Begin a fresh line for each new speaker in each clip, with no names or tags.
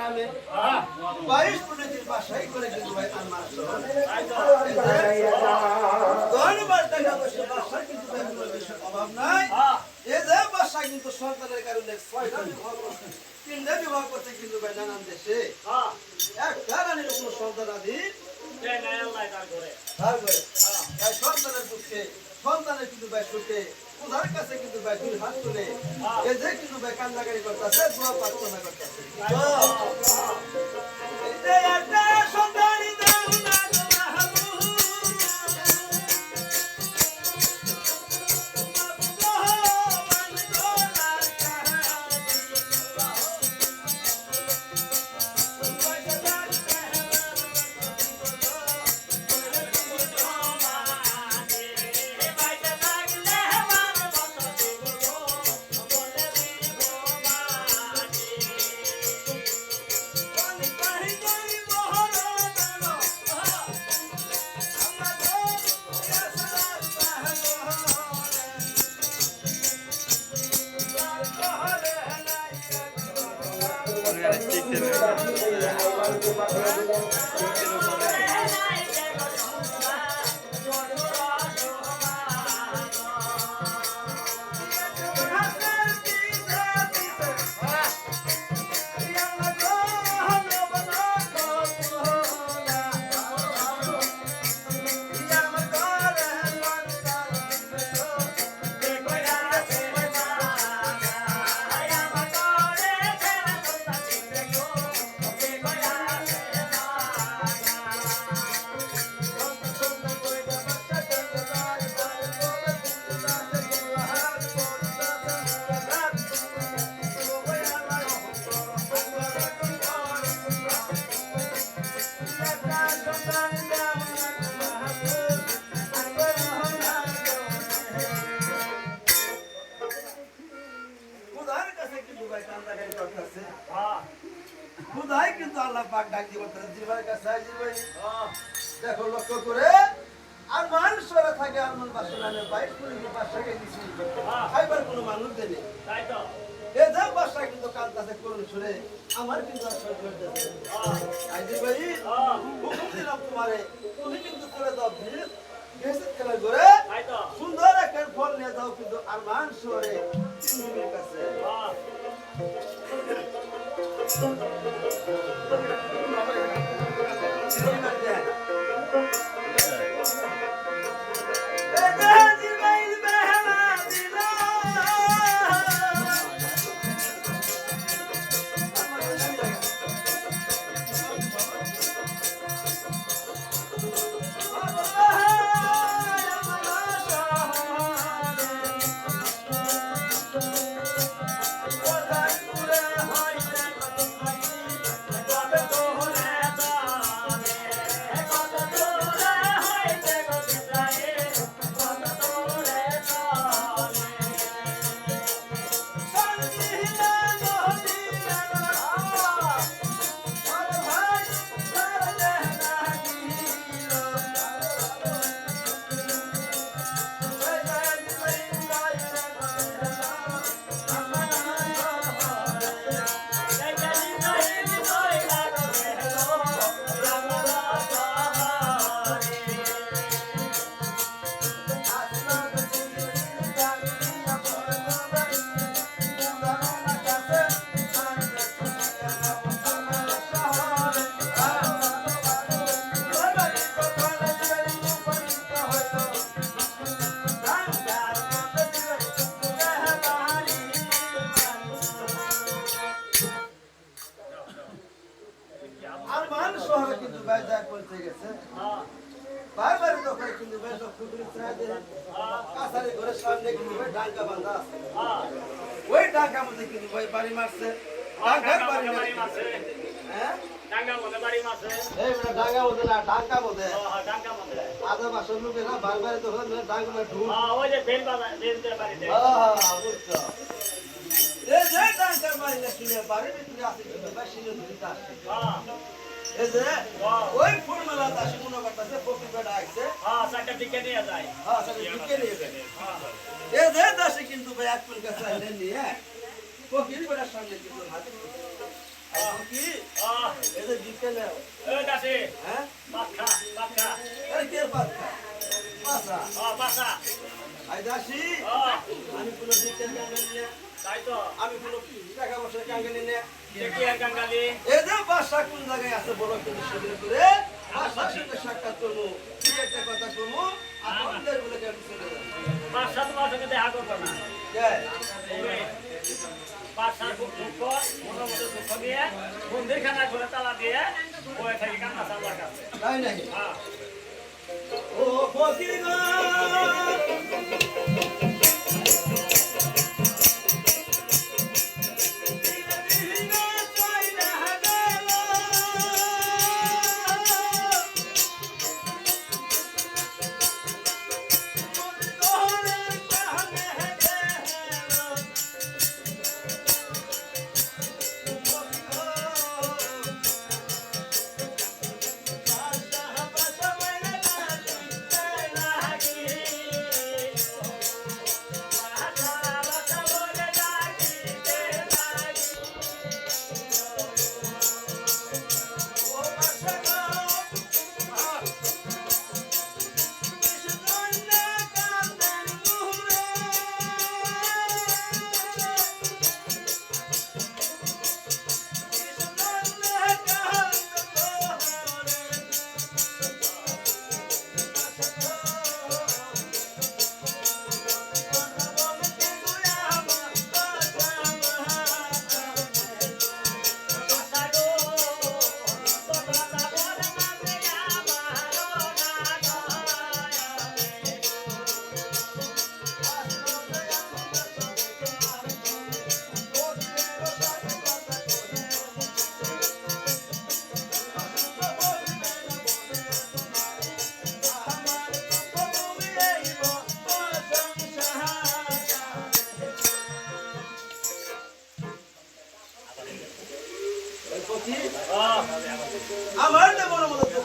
নামে বাইশ প্রণীতির বাসাই করে কিন্তু ভাই ধন্যবাদ কিন্তু বেশি অভাব নাই। এ যে বাসা কিন্তু সন্তানের কারণে ছয়টা বিবাহ তিনটা করছে কিন্তু ভাই নানান দেশে। একটা রানীর কোনো সন্তান আদি সন্তানের দুঃখে সন্তানের কিন্তু ভাই সুখে। ওনার কাছে কিন্তু ভাই দুই হাত তুলে এ যে কিন্তু ভাই কান্দাকারি করতেছে, দোয়া প্রার্থনা করতেছে। হুকুম দিলাম তোমারে তুমি কিন্তু করে সুন্দর একটা ফল নিয়ে যাও কিন্তু আর মান শহরে তিনজনের কাছে। কাছারি ঘরের সামনে কিন্তু ভাই ডাঙ্কা বাঁধা আছে। ওই ডাঙ্কা মধ্যে কিন্তু ভাই বাড়ি মারছে। ডাঙ্কার বাড়ি মারছে। হ্যাঁ? এই বেটা ডাঙ্গা মধ্যে না ডাঙ্কা মধ্যে। আধা মাসের লোকে না বারবার দোকান ডাঙ্গা মানে ঢুক বাড়ি না কিনে বাড়ির ভিতরে আছে কিন্তু ভাই সিনে ধরিতে আসছে এই যে ওই ফুলমেলা দাসী মনে করতেছে ফকির বেটা আসছে হ্যাঁ সেটা ঢুকে নিয়ে যায়। এ যে দাসী কিন্তু ভাই এক ফুল গাছ আইলেন নিয়ে ফকির বেটার সামনে কিন্তু করছে। কি
আহ,
এই যে বিকেল
এই দাসে,
হ্যাঁ?
ভাত খা, ভাত খা।
আরে কে
আহ, বাসা।
আই দাসি আমি কোনো বিকেল কাঙ্গালি না
তাই তো।
আমি কোনো টাকা পয়সা কাঙ্গালি না
যে কি আর কাঙ্গালি?
এই যে বাসা কোন জায়গায় আছে বলো কিন্তু সেদিন করে? বাসার সাথে সাক্ষাৎ করব কি একটা কথা করব আর আমাদের বলে কেন চলে যাব
বাসা তোমার সঙ্গে দেখা করব না। বাসার খুব দুঃখ, মনের দুঃখ নিয়ে, মন্দিরখানা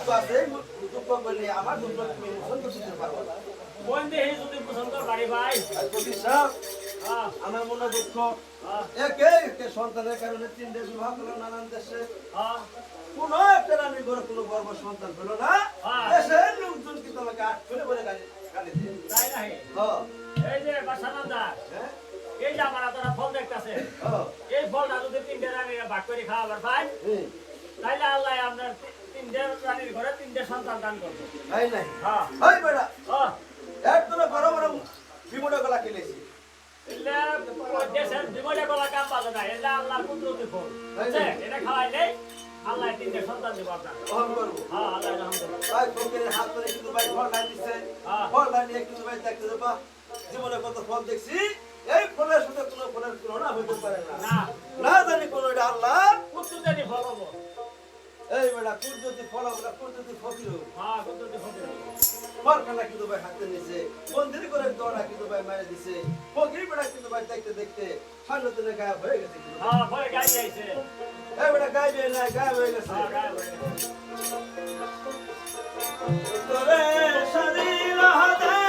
দুঃখ আছে দুঃখ বললে আমার দুঃখ তুমি মোচন করতে পারব না
কোন দেহি যদি পছন্দ বাড়ি ভাই। আহ,
আমার মনে দুঃখ।
আহ,
একে একে সন্তানের কারণে তিন দেশ বিবাহ করল নানান দেশে।
আহ,
কোন একটা রানীর ঘরে কোনো গর্ব সন্তান পেল না।
হ্যাঁ।
দেশের লোকজন কিন্তু আমাকে আট করে বলে গালি দিয়ে
তাই?
হ্যাঁ।
এই যে বাসানার
হ্যাঁ?
এই যে আমার তোরা ফল দেখতাছে
হ্যাঁ।
এই ফলটা যদি তিনটে ভাগ করে খাওয়াবার
হুম,
তাইলে আল্লাহ আপনার তিনটে রানীর ঘরে তিনটে সন্তান দান করবে।
তাই নাই?
হ্যাঁ।
হাই বেড়া
আহ,
একদম বড় বড় বিমুড়ে গলা কিনেছি
এলে দেশের বিমলে গলা কাম পাবে না এটা আল্লাহর কুদরতি ফল।
তাই
বুঝছে?
নাকি?
এটা খাওয়াইলে আল্লাহ তিনটে সন্তান দেবো আপনার
করব।
হ্যাঁ আল্লাহ রহম করবে
তাই ফকিরের হাত ধরে কিন্তু ভাই ফল খাই দিচ্ছে।
হ্যাঁ।
ফল খাই নিয়ে কিন্তু ভাই দেখতে দেবা জীবনে কত ফল দেখছি। এই ফলের সাথে কোনো ফলের তুলনা হইতে পারে না। জানি কোন এটা আল্লাহ
কুদরতি ফল হব।
এই বেড়া কুর যদি ফল হবে কুর যদি ফকির
হ্যাঁ কুদরতি ফল হব।
ফল খানা কিন্তু ভাই হাতে নিছে মন্দির করে দৌড়া কিন্তু ভাই মারে দিছে। ফকির বেড়া কিন্তু ভাই দেখতে দেখতে সামনে দিনে গায়েব হয়ে গেছে
হ্যাঁ ভয় গাই যাইছে
এই বেড়া গায়েব হয়ে গায়েব হয়ে গেছে।
হ্যাঁ গায়ে হয়ে গেছে।
তোরে শরীর হাদেওয়া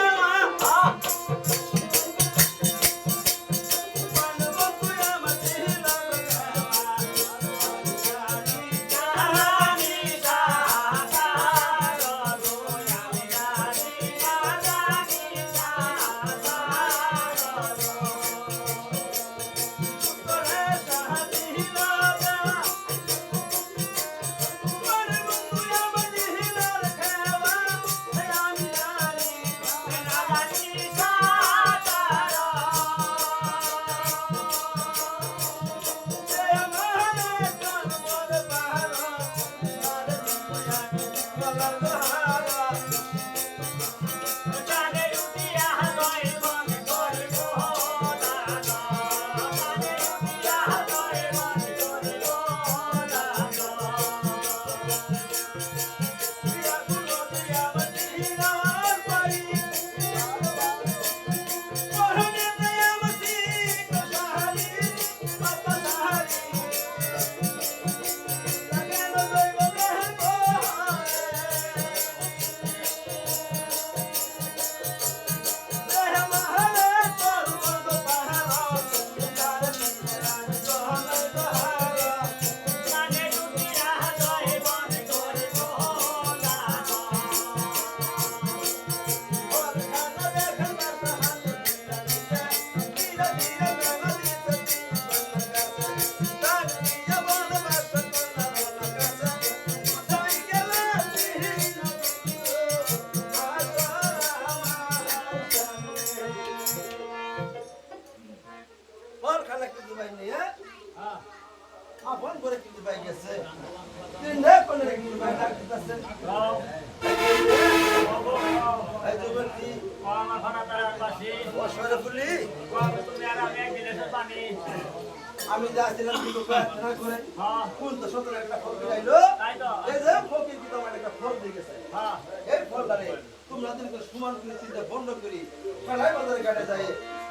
তোমরা চিন্তা বন্ধ করি। খেলায় বাজারে ঘাটে যায়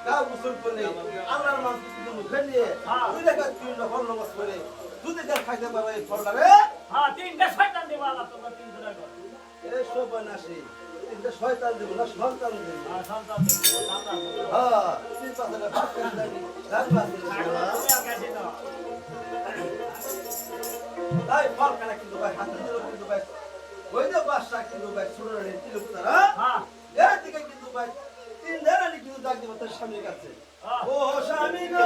গা গোসল করে আল্লাহর মান কিন্তু মুখে
হ্যাঁ।
দুই টাকা তিন ফল নমাজ করে দুই টাকা খাইতে পারো এই ফলটারে
হ্যাঁ তিনটা শয়তান দিবা আল্লাহ তোমরা তিনটা রাখো।
এই সব নাসি তিনটা শয়তান দেবো না সন্তান দেবো।
হ্যাঁ সন্তান দিবো সন্তান
হ্যাঁ তিন পাঁচটা করে রাত তাই ফল কিন্তু ভাই হাতে দিল কিন্তু ভাই ওই যে বাসা কিন্তু ভাই রানী তিলক তারা
হ্যাঁ?
এর দিকে কিন্তু ভাই তিন রানী কিন্তু ডাক দিব তার স্বামীর কাছে।
হ্যাঁ।
ও স্বামী গো!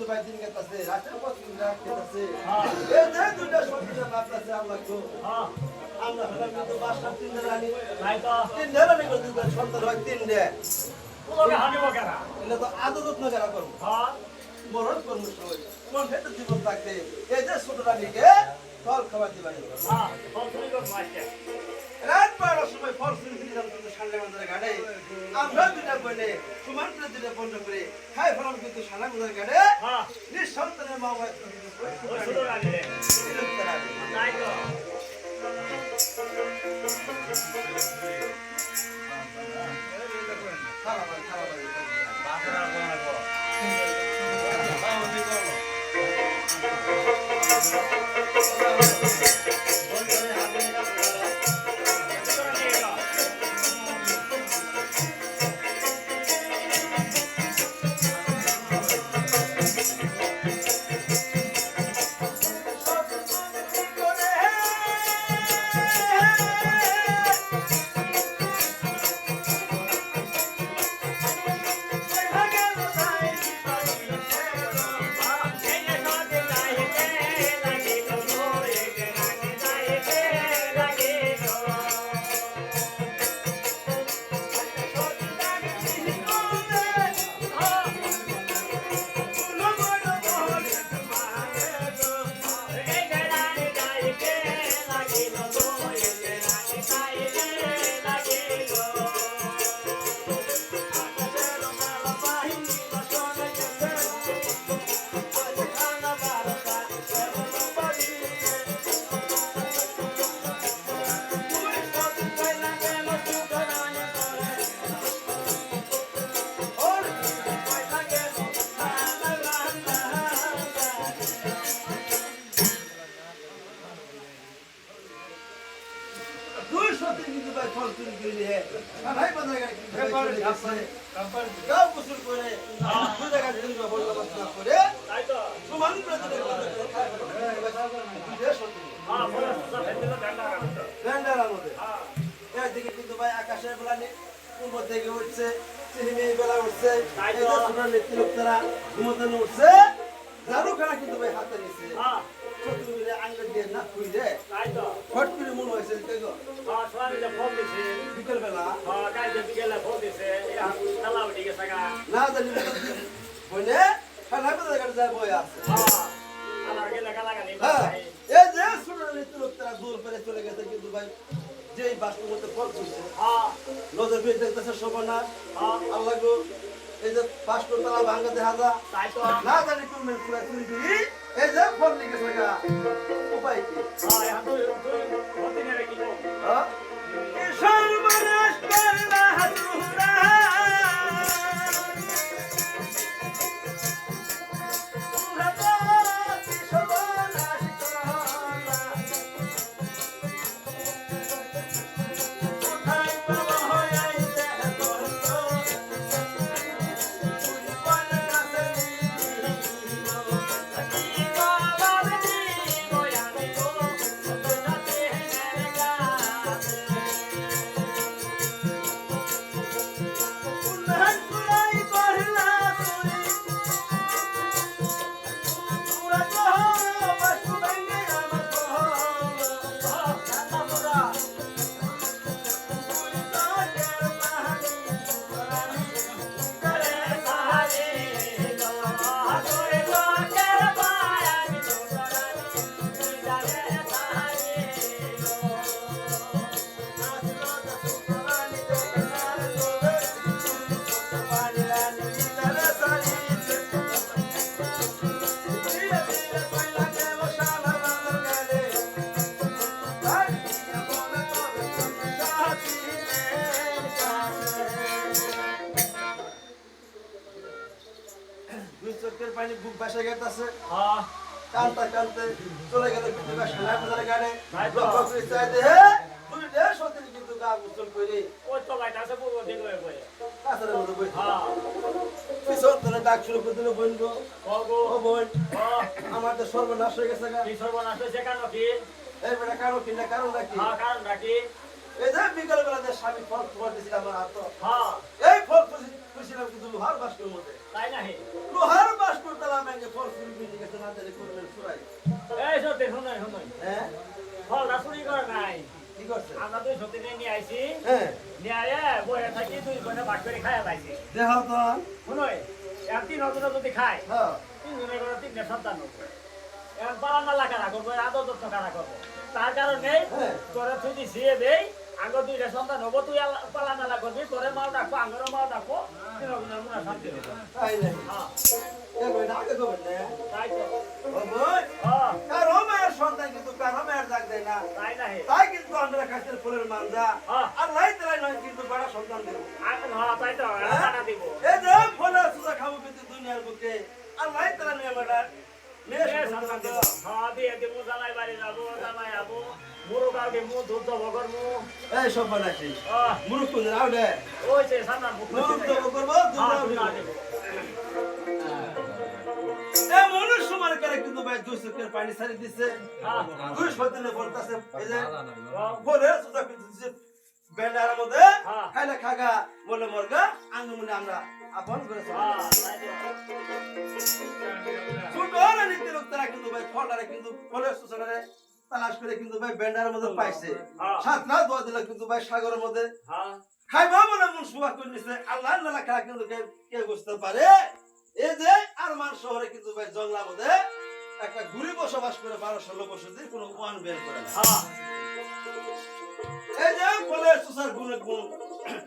কিন্তু ভাই দিন গেতাছে রাতের পর কিন্তু রাত গেতাছে এই যে দুইটা সবজিটা ভাবতাছে আল্লাহ গো
হ্যাঁ।
আমরা হলাম কিন্তু বাসার তিন রানী
তাই তো।
তিন রানী করে দুইটা সন্তান হয় তিন দে
হানিব
তো করব
হ্যাঁ।
মরণ জীবন থাকতে এই যে ছোট রানীকে ফল
হ্যাঁ করব আজকে
রাত বারোটার সময় ফল শুনে দিলাম কিন্তু সামনে আমাদের ঘাটে। আমরা দুটা বলে সমান করে দুটা বন্ধ করে খাই ফলাম কিন্তু সামনে আমাদের ঘাটে।
হ্যাঁ।
নিঃসন্তানের মা বাবা
ওই ছোটো
পূর্ব থেকে উঠছে চিনিমি বেলা উঠছে ঘুমোতানো উঠছে খানা কিন্তু ভাই হাতে নিছে।
হ্যাঁ।
শত্রু মিলে আঙ্গুল দিয়ে না খুঁজে
তাই
ফট করে মন হয়েছে তাই তো।
হ্যাঁ হ্যাঁ
না জানি বলে খানা কোথায় কাটে যায় বই আছে।
হ্যাঁ
হ্যাঁ। এই যে ছোট দূর করে চলে গেছে কিন্তু ভাই। যেই বাস্তব মধ্যে ফল ছুটছে
আ
নজর ফিরে দেখতেছে শোভা
না আ
আল্লাহ গো এই যে বাস্তব তালা ভাঙ্গা দেখা যা।
তাই তো।
না জানি কোন মেয়ে পুরা তুমি দিই। এই যে ফল লিখে থাকা উপায় কি?
হ্যাঁ এখন তো ভর্তি নেবে কি
হ্যাঁ? কি সর্বনাশ করলা হাতুড়া। কান্তা কান্তে চলে গেল কিন্তু সারা বাজারে গাড়ে। লক্ষ্য করে চাইতে হে তুই রে সত্যি কিন্তু গা গুছল করে কাছারের মধ্যে বই পিছন ধরে ডাক শুরু করে দিল বোন ও বোন আমার তো সর্বনাশ হয়ে গেছে গা। এই বেটা কারও কিনা কারণ নাকি এই যে বিকাল বেলা যে স্বামী ফল খবর দিয়েছিল আমার হাত। এই দেহ তো?
শুনোই এক তিন হাজার যদি খায়
হ্যাঁ।
তিনজনে করে তিনটে সন্তান হবে এখন পালানালা কারা করব আদর যত্ন কারা করব? তার কারণে
হ্যাঁ।
তোরে তুই দিছিয়ে দেই আগে দুইটা সন্তান হব তুই পালানালা করবি তোরে মাও ডাকবো আঙ্গরও মাও ডাকবো তিনজনের শান্তি
সন্তান কিন্তু কারও মায়ের ডাক দেয় না।
তাই
তাই কিন্তু আমরা কাছের ফুলের মানজা
হ্যাঁ।
আল্লাহ তালাই নয় কিন্তু বড় সন্তান দেব।
হ্যাঁ? তাই দিব।
এই যে ফলে সুজা খাব কিন্তু দুনিয়ার বুকে। আল্লাহ তালা নিয়ে আমরা মেয়ে সন্তান দেব।
হ্যাঁ দিয়ে দিব জামাই বাড়ি যাব জামাই যাব মুরু কাউ দিব দুধ দেবো করব
এই সব বানাইছি।
হ্যাঁ।
মুরুখ কোন আউ
ওই যে সামনে
মুরুখ দেব করব
হ্যাঁ
দুধ দুই পানি দিছে।
হ্যাঁ।
দুই সন্তানে বলতাছে এই যে বলে বেন্ডার মধ্যে
হ্যাঁ।
খাইলে খাগা বলে মরগা আঙ্গুমনে আমরা আপন করে চলে
হ্যাঁ তাই তো।
ছোট না নীতি লোক কিন্তু ভাই ফলটারে কিন্তু ফলের সুসনারে তালাশ করে কিন্তু ভাই বেন্ডার মধ্যে পাইছে। দোয়া দিল কিন্তু ভাই সাগরের মধ্যে। খাইবা বলে মন সুয়া করে নিছে আল্লাহ নালা খেলা কিন্তু কে কে বুঝতে পারে? এই যে আরমান শহরে কিন্তু ভাই জঙ্গলা মধ্যে একটা ঘুরি বসবাস করে বারো ষোলো বছর দিয়ে কোনো ওয়ান বের করে না।
হ্যাঁ।
এই যে ফলের সুসার গুণে গুণ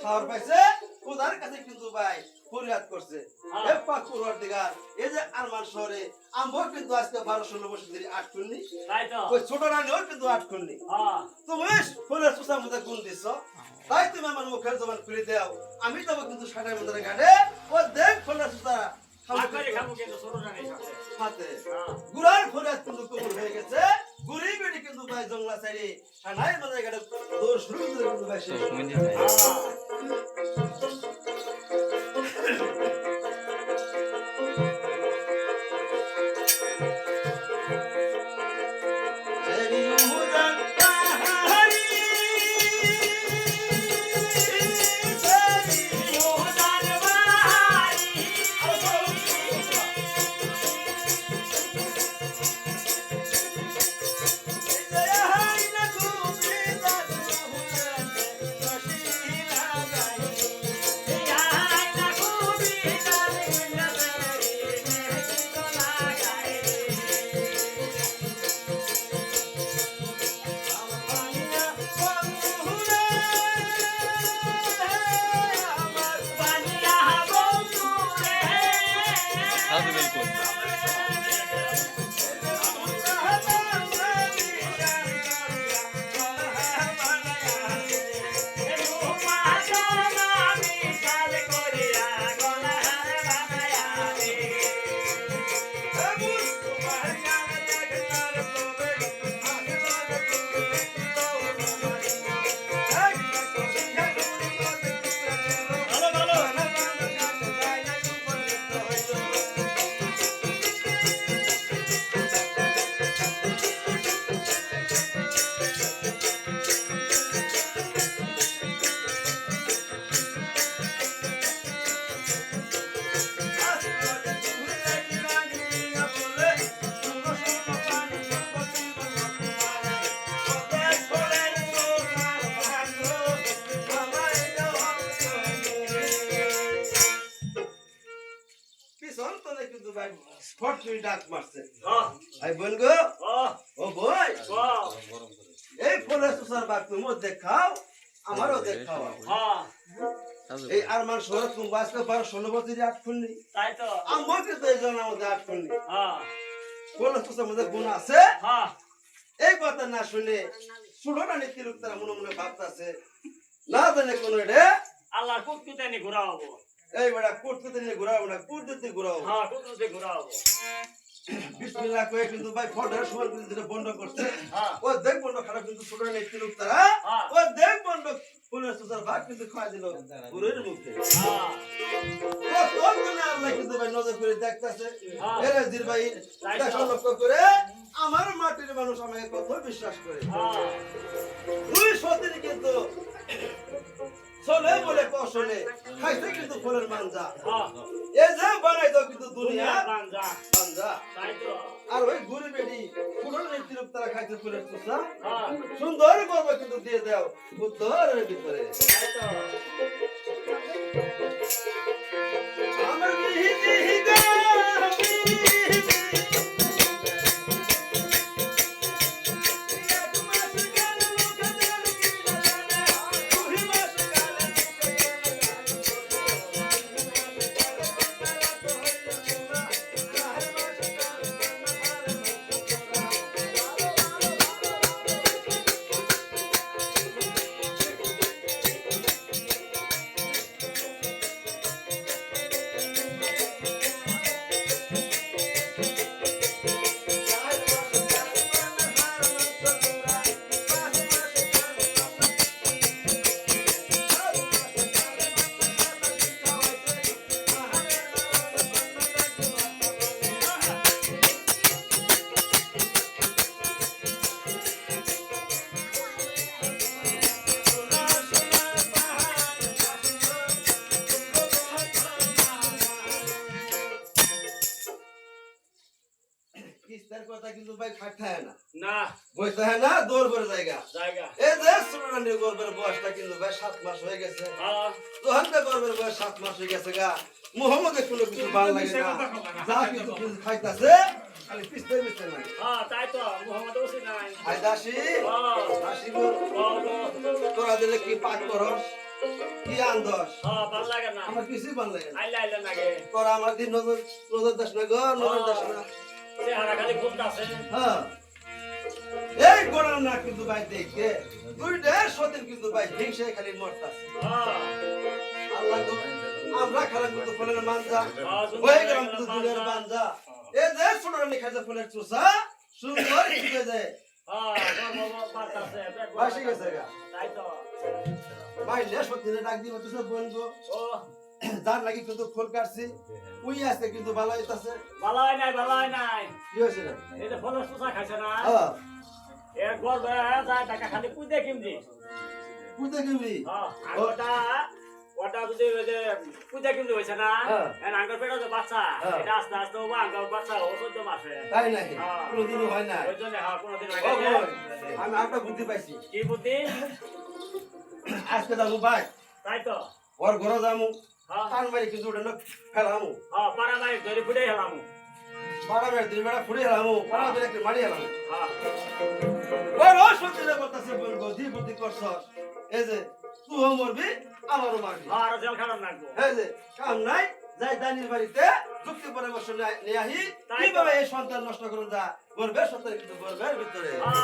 খাওয়ার পাইছে খোদার কাছে কিন্তু ভাই ফরিয়াদ করছে।
হ্যাঁ।
হে পাক পূর্বার এই যে আরমান শহরে আমবো কিন্তু আজকে বারো ষোলো বছর ধরে আট
তো।
ওই ছোট রানীও কিন্তু আট করনি
হ্যাঁ।
তুমি ফলের সুসার মধ্যে গুণ দিছ। তাই তুমি আমার মুখের জবান খুলে দাও। আমি তবে কিন্তু সাটার মধ্যে গাড়ে ও দেখ ফলের সুসা
সাথে। হ্যাঁ।
গুড়ার কিন্তু কবুল হয়ে গেছে। গুড়ি বেড়ি কিন্তু ভাই জংলা সাইডে সানাই শুরু কিন্তু ভাই ডাক মারছে।
হ্যাঁ।
ভাই বোন গো।
ও
ও বই এই ফলের সুসার বাগ তুমি দেখাও আমারও দেখাও
হ্যাঁ।
এই আরমান শহর তুমি বাঁচতে পারো ষোলো বছর আট খুলনি। আমার কিন্তু এই জন্য আমাদের আট খুলনি।
হ্যাঁ।
ফলের সুসার মধ্যে গুণ আছে?
হ্যাঁ।
এই কথা না শুনে ষোলোটা নীতি লোক তারা মনে মনে ভাবতেছে না জানে কোনো এটা।
আল্লাহর কুকুতে নি ঘোরা হব।
এই বেড়া কুর্তিতে নিয়ে ঘুরাবো না ঘুরাবো
হ্যাঁ
বিসমিল্লাহ কয়ে কিন্তু ভাই ফটের সময় কিন্তু যেটা বন্ধ করছে
হ্যাঁ।
ও দেখ বন্ধ খারাপ কিন্তু ছোট লোক তারা
হ্যাঁ।
ও দেখ বন্ধ ভাগ কিন্তু খাওয়া দিল পুরের মুখে
হ্যাঁ।
ও তোর জন্য আল্লাহ কিন্তু ভাই নজর করে দেখতেছে।
হ্যাঁ।
এরে জির ভাই
তাই
দেখো লক্ষ্য করে আমার মাটির মানুষ আমাকে কত বিশ্বাস করে।
হ্যাঁ।
দুই সতীর কিন্তু চলে বলে কৌশলে খাইছে কিন্তু ফলের মাঞ্জা। এ যে বানাই দাও কিন্তু দুনিয়া। মাঞ্জা। আর ওই গুড়ি বেড়ি ফুলের নীতির তারা খাইতে ফুলের চুষা। সুন্দর গর্ব কিন্তু দিয়ে দাও। উত্তরের ভিতরে। আমার গর্বের বয়সটা ভাই সাত মাস হয়ে গেছে। তোহানটা গর্বের বয়স সাত মাস হয়ে গেছে গা। মোহাম্মদের কোনো কিছু ভালো লাগে না। যা কিছু কিছু খাইতাছে খালি পিস্তে পিস্তে নাই।
হ্যাঁ তাই তো মোহাম্মদ ওসি নাই।
আই দাসি। দাসি গো,
গো।
তোরা দিলে কি পাক করস? কি আন্দস?
হ্যাঁ ভালো লাগে না।
আমার কিছুই ভালো লাগে না।
আইলে আইলে নাগে
তোরা আমার দিন নজর নজর দাস না গো নজর দাস না।
খালি
হ্যাঁ। এই গোড়া না কিন্তু ভাই দেখে দুইটা সতীন কিন্তু ভাই হিংসে খালি মরতাছে। আল্লাহ তো আমরা খারাপ কিন্তু ফলের মানজা
হয়ে
গেলাম কিন্তু
ফুলের মানজা।
এই যে ছোট রানী খাইছে ফুলের চুষা সুন্দর শিখে যায় যার লাগি কিন্তু খোল কাটছি। উই আছে কিন্তু ভালো হইতাছে।
নাই বালাই নাই।
কি হয়েছে না
ফলের সুসা খাইছে না?
হ্যাঁ
যায় টাকা খালি কুদে কিমজি
কুদে কিবি
হ্যাঁ ওটা ওটা যদি ওই যে কুদে কিমজি হয়েছে না
হ্যাঁ।
যে বাচ্চা।
হ্যাঁ।
এটা আস্তে আস্তে ও আঙ্গার বাচ্চা ও চোদ্দ মাসে।
তাই নাই
হ্যাঁ।
হয় না।
ওই জন্য হ্যাঁ কোনোদিন
ও
আগে
আমি একটা বুদ্ধি পাইছি।
কি বুদ্ধি?
আজকে যাব ভাই
তাই তো।
ওর ঘরে যাব।
হ্যাঁ।
টান মারি কিন্তু ওটা ফেলামু।
হ্যাঁ পাড়া মাই ধরে ফুটে গেলাম
বারো বেড়া দুই বেড়া ফুড়ে হেলামু পাড়া বেড়া একটু মারি হেলামু
হ্যাঁ।
ওর ও সত্যি রে বলতাছে বলব দি বুদ্ধি করছস। এই যে তুইও মরবি আমারও মারবি।
আর জেল খারাপ লাগবো
এই যে কাম নাই যাই দানির বাড়িতে যুক্তি পরামর্শ নিয়ে- আহি কীভাবে এই সন্তান নষ্ট করুন যা? গর্বের সন্তান কিন্তু গর্বের ভিতরে।
হ্যাঁ।